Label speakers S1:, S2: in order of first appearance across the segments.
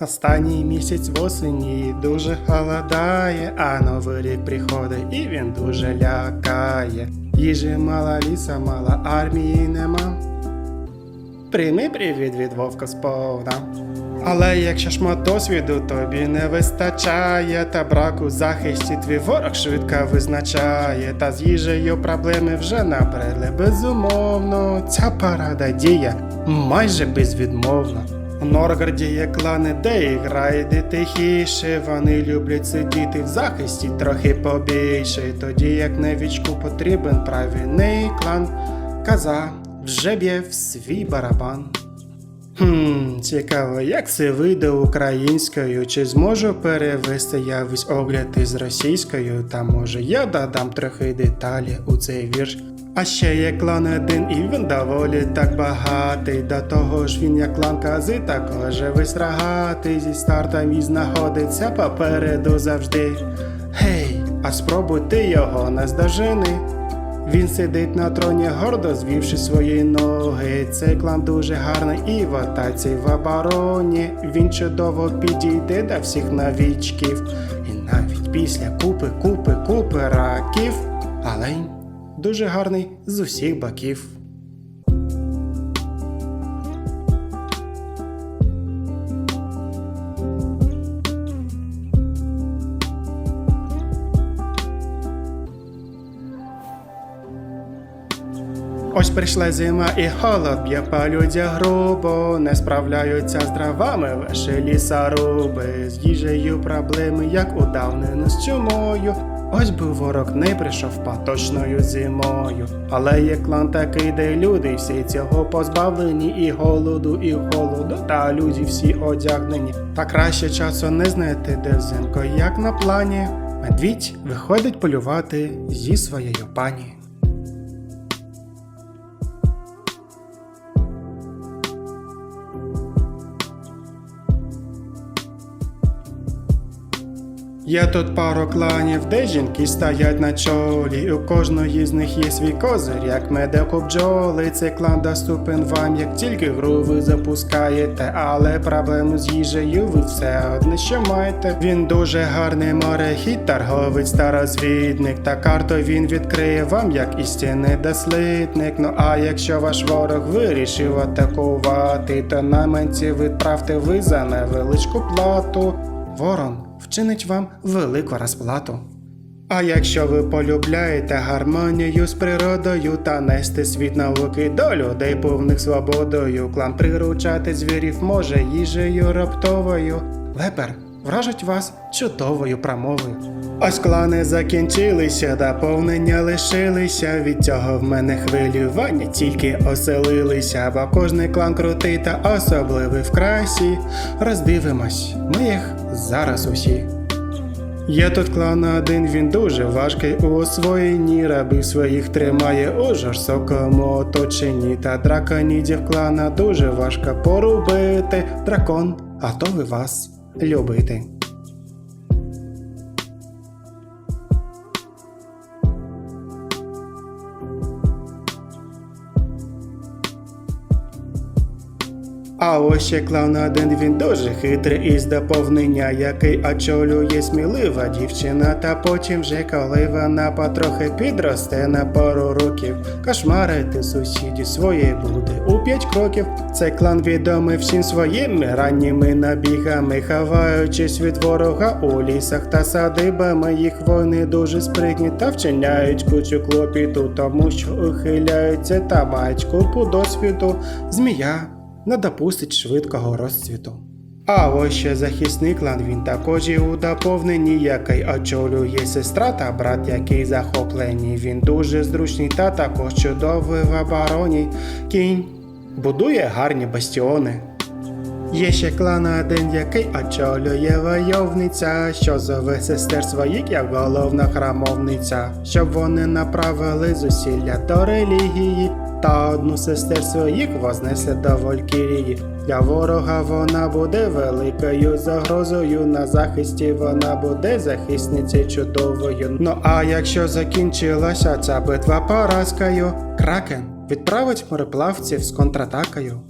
S1: Останній місяць в осені дуже холодає, а новий рік приходить і він дуже лякає. Їжі мала ліса, мала армії нема. Прийми привіт від вовка сповна. Але якщо ж мат досвіду тобі не вистачає, та браку захисті твій ворог швидко визначає, та з їжею проблеми вже набредли безумовно. Ця парада діє майже безвідмовно. У Норгарді є клани, де грає тихіше. Вони люблять сидіти в захисті трохи побільше. Тоді як новічку потрібен правильний клан. Каза вже б'є в свій барабан. Хм, цікаво, як це вийде українською, чи зможу перевести я весь огляд із російською, та може я додам трохи деталі у цей вірш. А ще є клан один, і він доволі так багатий. До того ж він як клан кази, також весь рогатий. Зі стартом і знаходиться попереду завжди. Гей, а спробуй ти його наздожени. Він сидить на троні гордо звівши свої ноги. Цей клан дуже гарний і в атаці в обороні. Він чудово підійде до всіх новічків. І навіть після купи, купи, купи раків. Але й дуже гарний з усіх боків. Ось прийшла зима і холод б'є по людях грубо, не справляються з дровами ваші лісоруби, з їжею проблеми, як у давнину з чумою. Ось би ворог не прийшов поточною зимою. Але є клан такий, де люди всі цього позбавлені, і голоду, і холоду, та люди всі одягнені. Та краще часу не знайти, де взимко, як на плані. Медвідь виходить полювати зі своєю пані. Є тут пару кланів, де жінки стоять на чолі. У кожної з них є свій козир, як медик у бджоли. Цей клан доступен вам, як тільки гру ви запускаєте. Але проблему з їжею ви все одне ще маєте. Він дуже гарний морехід, торговець та розвідник. Та карту він відкриє вам, як істинний дослідник. Ну а якщо ваш ворог вирішив атакувати, то на менці відправте ви за невеличку плату. Ворон вчинить вам велику розплату. А якщо ви полюбляєте гармонію з природою та нести світ науки до людей повних свободою, клан приручати звірів може їжею раптовою. Лепер вражить вас чудовою промовою. Ось клани закінчилися, доповнення лишилися. Від цього в мене хвилювання тільки оселилися, бо кожний клан крутий та особливий в красі. Роздивимось, ми їх зараз усі. Є тут клан один, він дуже важкий у освоєнні, рабів своїх тримає у жорстокому оточенні. Та драконідів клана дуже важко порубити. Дракон готовий вас любити. А ось ще клан один він дуже хитрий із доповнення, який очолює смілива дівчина. Та потім вже коли вона потрохи підросте на пару років, кошмарити сусідів своє буде у п'ять кроків. Цей клан відомий всім своїми ранніми набігами, ховаючись від ворога у лісах та садибами. Їх вони дуже спритні та вчиняють кучу клопіту, тому що ухиляються та мають купу досвіду. Змія не допустить швидкого розцвіту. А ось ще захисний клан, він також і у доповненні, який очолює сестра та брат, який захоплені. Він дуже зручний та також чудовий в обороні. Кінь будує гарні бастіони. Є ще клан один, який очолює войовниця, що зове сестер своїх як головна храмовниця, щоб вони направили зусилля до релігії, та одну сестер своїх вознесе до Валькірії. Для ворога вона буде великою загрозою. На захисті вона буде захисницею чудовою. Ну а якщо закінчилася ця битва поразкою, кракен відправить мореплавців з контратакою.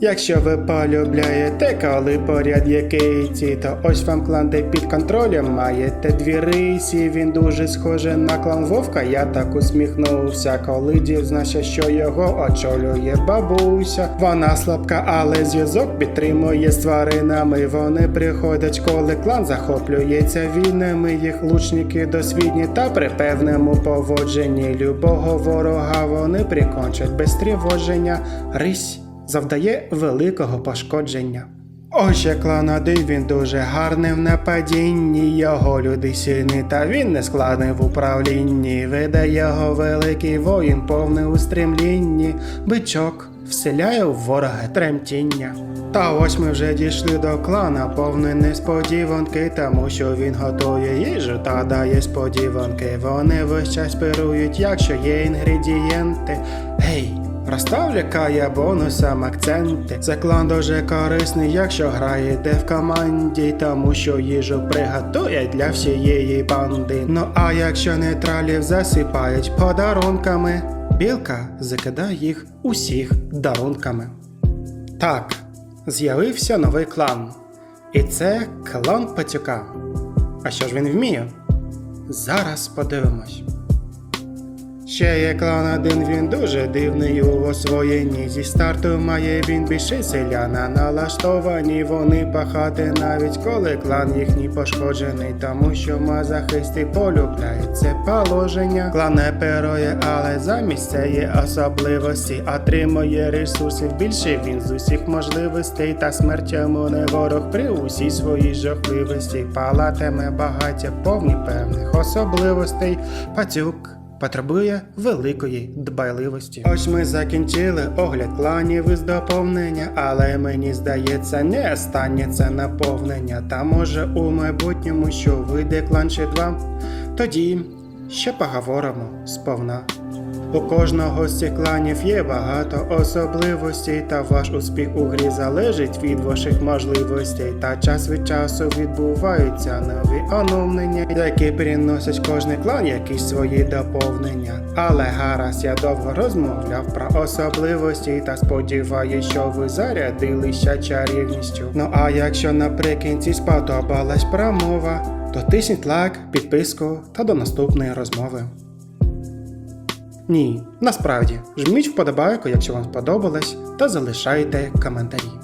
S1: Якщо ви полюбляєте, коли поряд є киці, то ось вам клан, де під контролем маєте дві рисі. Він дуже схожий на клан Вовка. Я так усміхнувся, коли дізнався, що його очолює бабуся. Вона слабка, але зв'язок підтримує з тваринами. Вони приходять, коли клан захоплюється війнами. Їх лучники досвідні та при певному поводженні любого ворога вони прикончать без тривоження. Рись завдає великого пошкодження. Ось як клан він дуже гарний в нападінні, його люди сильні, та він не складний в управлінні. Веде його великий воїн, повний у стремлінні, бичок вселяє в ворога тремтіння. Та ось ми вже дійшли до клана, повний несподіванки, тому що він готує їжу та дає сподіванки. Вони весь час перують, якщо є інгредієнти. Гей! Розстав лякає бонусам акценти. Це клан дуже корисний, якщо граєте в команді, тому що їжу приготує для всієї банди. Ну а якщо нейтралів засипають подарунками, білка закидає їх усіх дарунками. Так, з'явився новий клан. І це клан Пацюка. А що ж він вміє? Зараз подивимось. Ще є клан один, він дуже дивний у освоєнні. Зі старту має він більше селяна. Налаштовані вони пахати, навіть коли клан їхній пошкоджений, тому що мазахисти полюбляють це положення. Клан не перує, але замість цієї особливості отримує ресурсів більше він з усіх можливостей та смерть йому не ворог при усій своїй жахливості. Палатиме багаття повні певних особливостей. Пацюк потребує великої дбайливості. Ось ми закінчили огляд кланів із доповнення, але мені здається, не останнє наповнення. Та може у майбутньому, що вийде клан ще два, тоді ще поговоримо сповна. У кожного з цих кланів є багато особливостей, та ваш успіх у грі залежить від ваших можливостей. Та час від часу відбуваються нові оновлення, які приносять кожний клан якісь свої доповнення. Але гаразд я довго розмовляв про особливості та сподіваюся, що ви зарядилися чарівністю. Ну а якщо наприкінці сподобалась промова, то тисніть лайк, підписку та до наступної розмови. Ні, насправді, жміть вподобайку, якщо вам сподобалось, та залишайте коментарі.